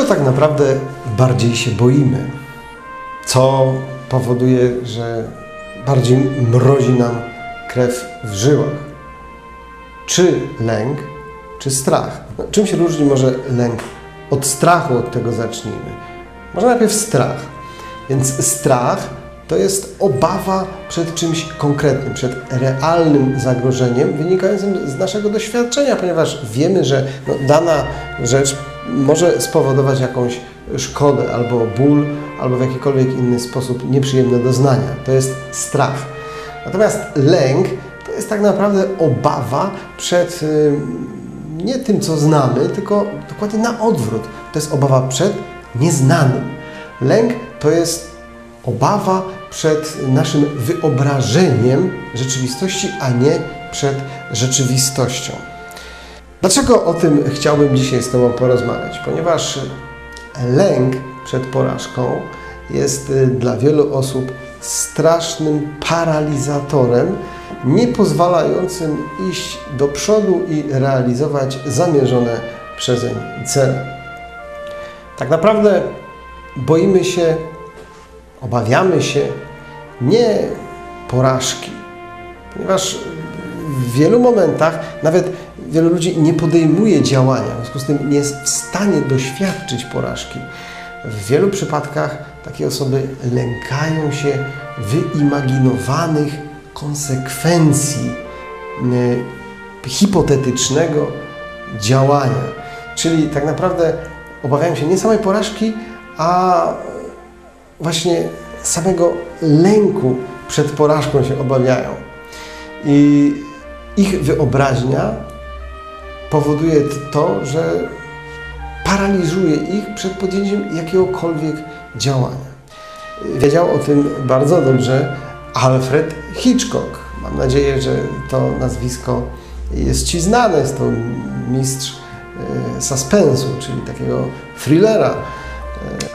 Czego tak naprawdę bardziej się boimy? Co powoduje, że bardziej mrozi nam krew w żyłach? Czy lęk, czy strach? No, czym się różni może lęk od strachu? Od tego zacznijmy. Może najpierw strach. Więc strach to jest obawa przed czymś konkretnym, przed realnym zagrożeniem wynikającym z naszego doświadczenia, ponieważ wiemy, że no, dana rzecz może spowodować jakąś szkodę albo ból, albo w jakikolwiek inny sposób nieprzyjemne doznania. To jest strach. Natomiast lęk to jest tak naprawdę obawa przed y, nie tym, co znamy, tylko dokładnie na odwrót. To jest obawa przed nieznanym. Lęk to jest obawa przed naszym wyobrażeniem rzeczywistości, a nie przed rzeczywistością. Dlaczego o tym chciałbym dzisiaj z Tobą porozmawiać? Ponieważ lęk przed porażką jest y, dla wielu osób strasznym paralizatorem, nie pozwalającym iść do przodu i realizować zamierzone przezeń cele. Tak naprawdę boimy się, obawiamy się nie porażki, ponieważ w wielu momentach nawet wielu ludzi nie podejmuje działania, w związku z tym nie jest w stanie doświadczyć porażki. W wielu przypadkach takie osoby lękają się wyimaginowanych konsekwencji y, hipotetycznego działania. Czyli tak naprawdę obawiają się nie samej porażki, a właśnie samego lęku przed porażką się obawiają. I ich wyobraźnia powoduje to, że paraliżuje ich przed podjęciem jakiegokolwiek działania. Wiedział o tym bardzo dobrze Alfred Hitchcock. Mam nadzieję, że to nazwisko jest Ci znane. Jest to mistrz e, suspensu, czyli takiego thrillera. E,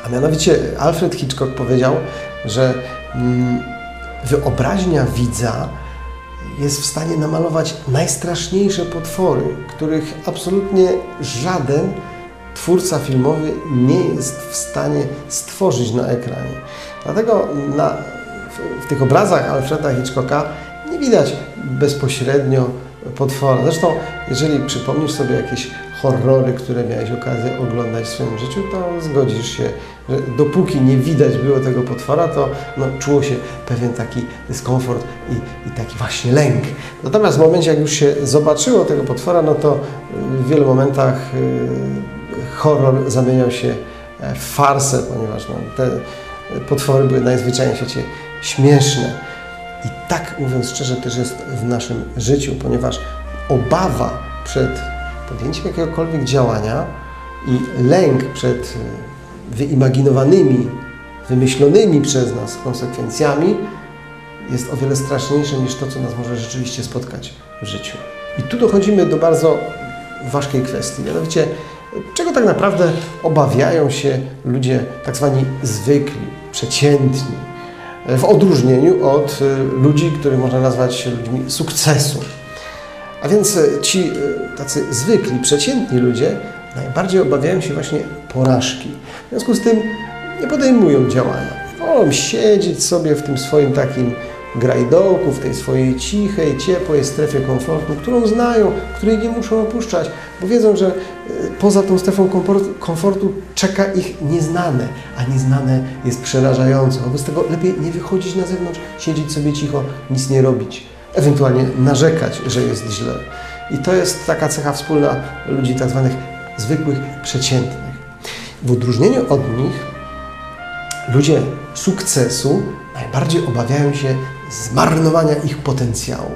a mianowicie Alfred Hitchcock powiedział, że mm, wyobraźnia widza jest w stanie namalować najstraszniejsze potwory, których absolutnie żaden twórca filmowy nie jest w stanie stworzyć na ekranie. Dlatego na, w, w tych obrazach Alfreda Hitchcocka nie widać bezpośrednio potwora. Zresztą, jeżeli przypomnisz sobie jakieś horrory, które miałeś okazję oglądać w swoim życiu, to zgodzisz się, że dopóki nie widać było tego potwora, to no, czuło się pewien taki dyskomfort i, i taki właśnie lęk. Natomiast w momencie, jak już się zobaczyło tego potwora, no to w wielu momentach y, horror zamieniał się w farsę, ponieważ no, te potwory były najzwyczajniej w świecie śmieszne. I tak mówiąc szczerze też jest w naszym życiu, ponieważ obawa przed podjęciem jakiegokolwiek działania i lęk przed e, wyimaginowanymi, wymyślonymi przez nas konsekwencjami jest o wiele straszniejsze niż to, co nas może rzeczywiście spotkać w życiu. I tu dochodzimy do bardzo ważkiej kwestii, mianowicie czego tak naprawdę obawiają się ludzie tak zwani zwykli, przeciętni, w odróżnieniu od e, ludzi, których można nazwać ludźmi sukcesu. A więc e, ci e, tacy zwykli, przeciętni ludzie najbardziej obawiają się właśnie porażki. W związku z tym nie podejmują działania. Wolą siedzieć sobie w tym swoim takim grajdołku, w tej swojej cichej, ciepłej strefie komfortu, którą znają, której nie muszą opuszczać, bo wiedzą, że e, poza tą strefą komfortu czeka ich nieznane, a nieznane jest przerażające. Wobec tego lepiej nie wychodzić na zewnątrz, siedzieć sobie cicho, nic nie robić ewentualnie narzekać, że jest źle. I to jest taka cecha wspólna ludzi tak zwanych zwykłych, przeciętnych. W odróżnieniu od nich ludzie sukcesu najbardziej obawiają się zmarnowania ich potencjału.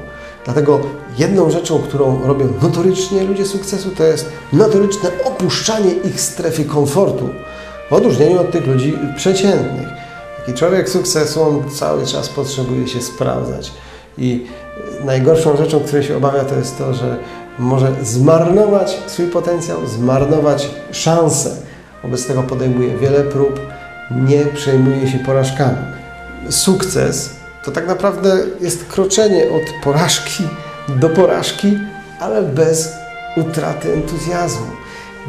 Dlatego jedną rzeczą, którą robią notorycznie ludzie sukcesu, to jest notoryczne opuszczanie ich strefy komfortu. W odróżnieniu od tych ludzi przeciętnych. Taki człowiek sukcesu, on cały czas potrzebuje się sprawdzać. I najgorszą rzeczą, której się obawia, to jest to, że może zmarnować swój potencjał, zmarnować szansę. Wobec tego podejmuje wiele prób, nie przejmuje się porażkami. Sukces to tak naprawdę jest kroczenie od porażki do porażki, ale bez utraty entuzjazmu,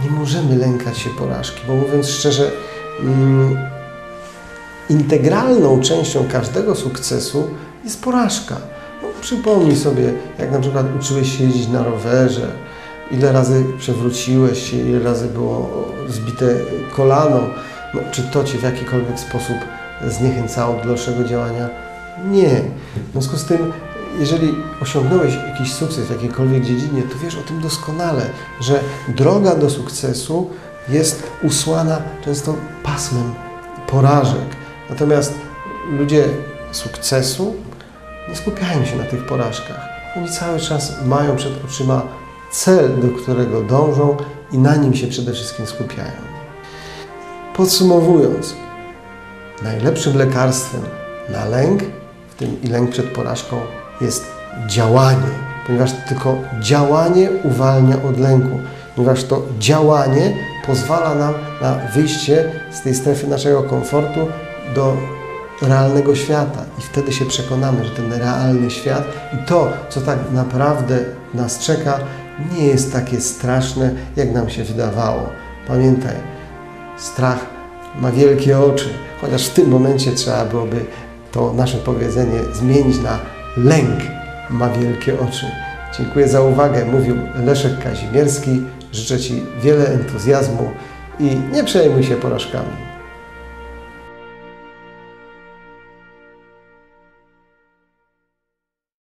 nie możemy lękać się porażki, bo mówiąc szczerze, mm, integralną częścią każdego sukcesu jest porażka. No, przypomnij sobie, jak na przykład uczyłeś się jeździć na rowerze, ile razy przewróciłeś się, ile razy było zbite kolano, no, czy to Cię w jakikolwiek sposób zniechęcało do dalszego działania? Nie. W związku z tym, jeżeli osiągnąłeś jakiś sukces w jakiejkolwiek dziedzinie, to wiesz o tym doskonale, że droga do sukcesu jest usłana często pasmem porażek. Natomiast ludzie sukcesu nie skupiają się na tych porażkach. Oni cały czas mają przed oczyma cel, do którego dążą i na nim się przede wszystkim skupiają. Podsumowując, najlepszym lekarstwem na lęk, w tym i lęk przed porażką, jest działanie, ponieważ tylko działanie uwalnia od lęku, ponieważ to działanie pozwala nam na wyjście z tej strefy naszego komfortu do realnego świata i wtedy się przekonamy, że ten realny świat i to, co tak naprawdę nas czeka, nie jest takie straszne, jak nam się wydawało. Pamiętaj, strach ma wielkie oczy, chociaż w tym momencie trzeba byłoby to nasze powiedzenie zmienić na lęk ma wielkie oczy. Dziękuję za uwagę, mówił Leszek Kazimierski. Życzę Ci wiele entuzjazmu i nie przejmuj się porażkami.